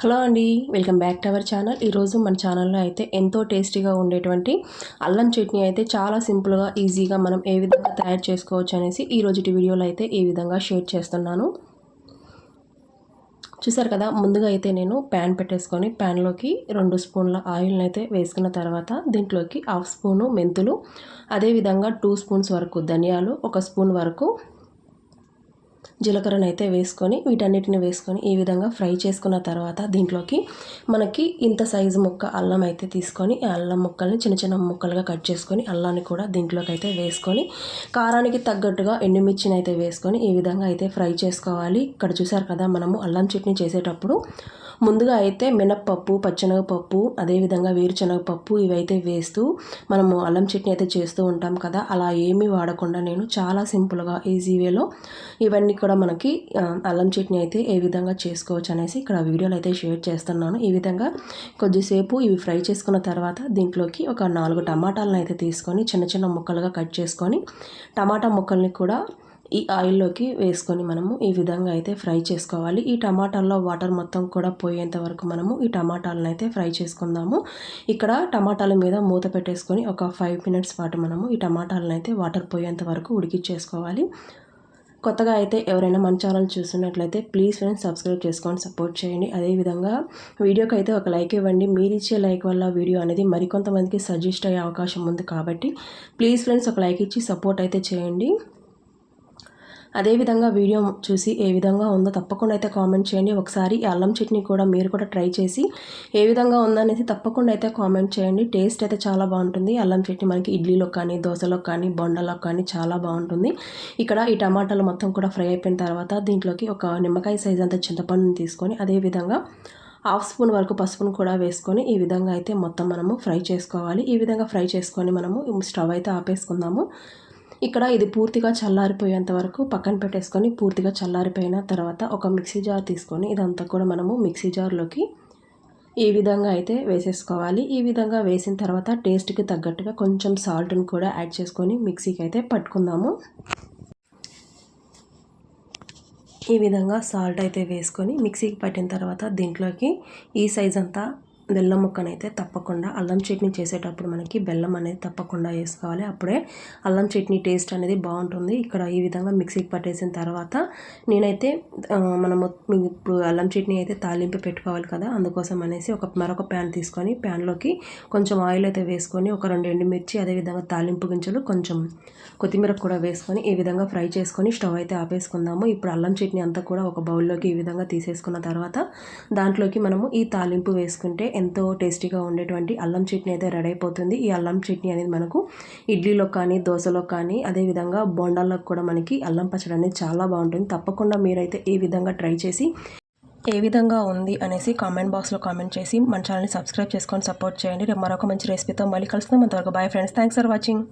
Hello అండి welcome back to our channel. ఈరోజు మన ఛానల్లో అయితే ఎంతో టేస్టీగా ఉండేటువంటి అల్లం చట్నీ అయితే చాలా సింపుల్గా ఈజీగా మనం ఏ విధంగా తయారు చేసుకోవచ్చు అనేసి ఈరోజు వీడియోలో అయితే ఈ విధంగా షేర్ చేస్తున్నాను. చూసారు కదా ముందుగా అయితే నేను ప్యాన్ పెట్టేసుకొని ప్యాన్లోకి రెండు స్పూన్ల ఆయిల్ని అయితే వేసుకున్న తర్వాత దీంట్లోకి హాఫ్ స్పూను మెంతులు అదేవిధంగా టూ స్పూన్స్ వరకు ధనియాలు ఒక స్పూన్ వరకు జీలకర్రను అయితే వేసుకొని వీటన్నిటిని వేసుకొని ఈ విధంగా ఫ్రై చేసుకున్న తర్వాత దీంట్లోకి మనకి ఇంత సైజు ముక్క అల్లం అయితే తీసుకొని అల్లం ముక్కల్ని చిన్న చిన్న ముక్కలుగా కట్ చేసుకొని అల్లాన్ని కూడా దీంట్లోకి అయితే వేసుకొని కారానికి తగ్గట్టుగా ఎండుమిర్చిని అయితే వేసుకొని ఈ విధంగా అయితే ఫ్రై చేసుకోవాలి. ఇక్కడ చూసారు కదా మనము అల్లం చట్నీ చేసేటప్పుడు ముందుగా అయితే మినప్పప్పు పచ్చెనగపప్పు అదేవిధంగా వేరుశనగపప్పు ఇవైతే వేస్తూ మనము అల్లం చట్నీ అయితే చేస్తూ ఉంటాం కదా అలా ఏమీ వాడకుండా నేను చాలా సింపుల్గా ఈజీ వేలో ఇవన్నీ ఇక్కడ మనకి అల్లం చట్నీ అయితే ఏ విధంగా చేసుకోవచ్చు అనేసి ఇక్కడ వీడియోలు అయితే షేర్ చేస్తున్నాను. ఈ విధంగా కొద్దిసేపు ఇవి ఫ్రై చేసుకున్న తర్వాత దీంట్లోకి ఒక నాలుగు టమాటాలను అయితే తీసుకొని చిన్న చిన్న ముక్కలుగా కట్ చేసుకొని టమాటా ముక్కల్ని కూడా ఈ ఆయిల్లోకి వేసుకొని మనము ఈ విధంగా అయితే ఫ్రై చేసుకోవాలి. ఈ టమాటాల్లో వాటర్ మొత్తం కూడా పోయేంత వరకు మనము ఈ టమాటాలను అయితే ఫ్రై చేసుకుందాము. ఇక్కడ టమాటాల మీద మూత పెట్టేసుకొని ఒక ఫైవ్ మినిట్స్ పాటు మనము ఈ టమాటాలను అయితే వాటర్ పోయేంత వరకు ఉడికిచ్చేసుకోవాలి. కొత్తగా అయితే ఎవరైనా మన ఛానల్ చూస్తున్నట్లయితే ప్లీజ్ ఫ్రెండ్స్ సబ్స్క్రైబ్ చేసుకొని సపోర్ట్ చేయండి. అదేవిధంగా వీడియోకి అయితే ఒక లైక్ ఇవ్వండి. మీరు ఇచ్చే లైక్ వల్ల వీడియో అనేది మరికొంతమందికి సజెస్ట్ అయ్యే అవకాశం ఉంది కాబట్టి ప్లీజ్ ఫ్రెండ్స్ ఒక లైక్ ఇచ్చి సపోర్ట్ అయితే చేయండి. అదేవిధంగా వీడియో చూసి ఏ విధంగా ఉందో తప్పకుండా అయితే కామెంట్ చేయండి. ఒకసారి అల్లం చట్నీ కూడా మీరు కూడా ట్రై చేసి ఏ విధంగా ఉందనేసి తప్పకుండా అయితే కామెంట్ చేయండి. టేస్ట్ అయితే చాలా బాగుంటుంది. అల్లం చట్నీ మనకి ఇడ్లీలో కానీ దోశలో కానీ బొండలో కానీ చాలా బాగుంటుంది. ఇక్కడ ఈ టమాటాలు మొత్తం కూడా ఫ్రై అయిపోయిన తర్వాత దీంట్లోకి ఒక నిమ్మకాయ సైజ్ అంత చింతపండుని తీసుకొని అదేవిధంగా హాఫ్ స్పూన్ వరకు పసుపును కూడా వేసుకొని ఈ విధంగా అయితే మొత్తం మనము ఫ్రై చేసుకోవాలి. ఈ విధంగా ఫ్రై చేసుకొని మనము స్టవ్ అయితే ఆపేసుకుందాము. ఇక్కడ ఇది పూర్తిగా చల్లారిపోయేంత వరకు పక్కన పెట్టేసుకొని పూర్తిగా చల్లారిపోయిన తర్వాత ఒక మిక్సీ జార్ తీసుకొని ఇదంతా కూడా మనము మిక్సీ జార్లోకి ఈ విధంగా అయితే వేసేసుకోవాలి. ఈ విధంగా వేసిన తర్వాత టేస్ట్కి తగ్గట్టుగా కొంచెం సాల్ట్ని కూడా యాడ్ చేసుకొని మిక్సీకి అయితే పట్టుకుందాము. ఈ విధంగా సాల్ట్ అయితే వేసుకొని మిక్సీకి పట్టిన తర్వాత దీంట్లోకి ఈ సైజ్ అంతా బెల్లం ముక్కనైతే తప్పకుండా అల్లం చట్నీ చేసేటప్పుడు మనకి బెల్లం అనేది తప్పకుండా వేసుకోవాలి. అప్పుడే అల్లం చట్నీ టేస్ట్ అనేది బాగుంటుంది. ఇక్కడ ఈ విధంగా మిక్సీకి పట్టేసిన తర్వాత నేనైతే మనము ఇప్పుడు అల్లం చట్నీ అయితే తాలింపు పెట్టుకోవాలి కదా అందుకోసం అనేసి ఒక మరొక ప్యాన్ తీసుకొని ప్యాన్లోకి కొంచెం ఆయిల్ అయితే వేసుకొని ఒక రెండు ఎండుమిర్చి అదేవిధంగా తాలింపు గింజలు కొంచెం కొత్తిమీర కూడా వేసుకొని ఈ విధంగా ఫ్రై చేసుకొని స్టవ్ అయితే ఆపేసుకుందాము. ఇప్పుడు అల్లం చట్నీ అంతా కూడా ఒక బౌల్లోకి ఈ విధంగా తీసేసుకున్న తర్వాత దాంట్లోకి మనము ఈ తాలింపు వేసుకుంటే ఎంతో టేస్టీగా ఉండేటువంటి అల్లం చట్నీ అయితే రెడీ అయిపోతుంది. ఈ అల్లం చట్నీ అనేది మనకు ఇడ్లీలో కానీ దోశలో కానీ అదేవిధంగా బోండాల్లో కూడా మనకి అల్లం పచ్చడి అనేది చాలా బాగుంటుంది. తప్పకుండా మీరైతే ఈ విధంగా ట్రై చేసి ఏ విధంగా ఉంది అనేసి కామెంట్ బాక్స్లో కామెంట్ చేసి మన ఛానల్ని సబ్స్క్రైబ్ చేసుకొని సపోర్ట్ చేయండి. రేపు మరొక మంచి రెసిపీతో మళ్ళీ కలుస్తాం అంతవరకు bye friends. Thanks for watching.